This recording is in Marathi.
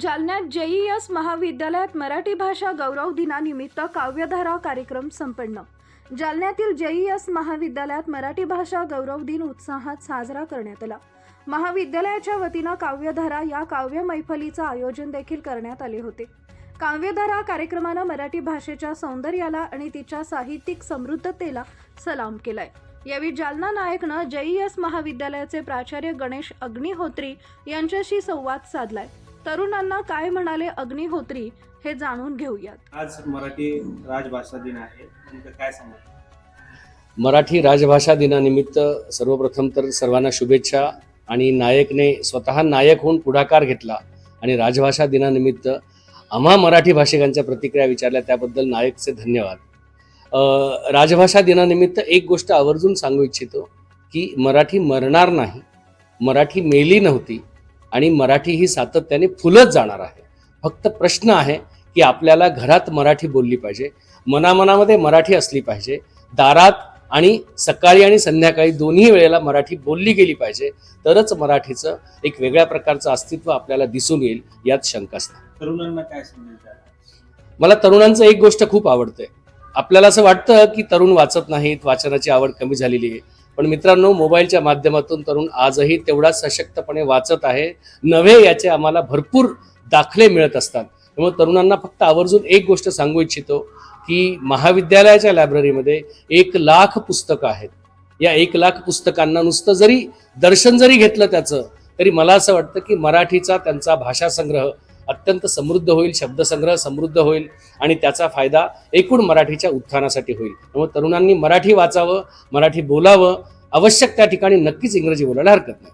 जालन्यात जेईएस महाविद्यालयात मराठी भाषा गौरव दिनानिमित्त काव्यधारा कार्यक्रम संपन्न. जालन्यातील जेईएस महाविद्यालयात मराठी भाषा गौरव दिन उत्साहात साजरा करण्यात आला. महाविद्यालयाच्या वतीनं काव्यधारा या काव्य मैफलीचं आयोजन देखील करण्यात आले होते. काव्यधारा कार्यक्रमानं मराठी भाषेच्या सौंदर्याला आणि तिच्या साहित्यिक समृद्धतेला सलाम केलाय. यावेळी जालना नायकनं जेईएस महाविद्यालयाचे प्राचार्य गणेश अग्निहोत्री यांच्याशी संवाद साधलाय. तरुणांना काय म्हणाले अग्निहोत्री हे जाणून घेऊयात. आज मराठी राजभाषा दिन आहे. नेमकं काय सांगा मराठी राजभाषा दिनानिमित्त सर्वप्रथम तर सर्वांना शुभेच्छा आणि नायकने स्वतः नायक होऊन पुढाकार घेतला आणि राजभाषा दिनानिमित्त आम्हा मराठी भाषिकांच्या प्रतिक्रिया विचारल्या. त्याबद्दल नायकचे धन्यवाद. राजभाषा दिनानिमित्त एक गोष्ट आवर्जून सांगू इच्छितो की मराठी मरणार नाही. मराठी मेली नव्हती. आणि मराठी ही सातत्याने फुलत जाणार आहे. फक्त प्रश्न आहे की आपल्याला घरात मराठी बोलली पाहिजे मनामनामध्ये मराठी असली पाहिजे दारात आणि सकाळी आणि संध्याकाळी दोन्ही वेळेला मराठी बोलली गेली पाहिजे तरच मराठीचं एक वेगळ्या प्रकारचं अस्तित्व आपल्याला दिसून येईल यात शंकाच नाही तरुणांना काय? मला तरुणांचं एक गोष्ट खूप आवडते. आपल्याला असं वाटतं की तरुण वाचत नाहीत वाचनाची आवड कमी झालेली आहे. पण मित्रांनो मोबाईलच्या माध्यमातून तरुण आजही तेवढाच सशक्तपणे वाचत आहे. नव्हे याचे आम्हाला भरपूर दाखले मिळत असतात. त्यामुळे तरुणांना फक्त आवर्जून एक गोष्ट सांगू इच्छितो की महाविद्यालयाच्या लायब्ररीमध्ये एक लाख पुस्तकं आहेत. या एक लाख पुस्तकांना नुसतं जरी दर्शन जरी घेतलं त्याचं तरी मला असं वाटतं की मराठीचा त्यांचा भाषासंग्रह अत्यंत समृद्ध होईल शब्दसंग्रह समृद्ध होईल आणि त्याचा फायदा एकूण मराठीच्या उत्थानासाठी होईल. त्यामुळे तरुणांनी मराठी वाचावं मराठी बोलावं आवश्यक त्या ठिकाणी नक्कीच इंग्रजी बोलायला हरकत नाही.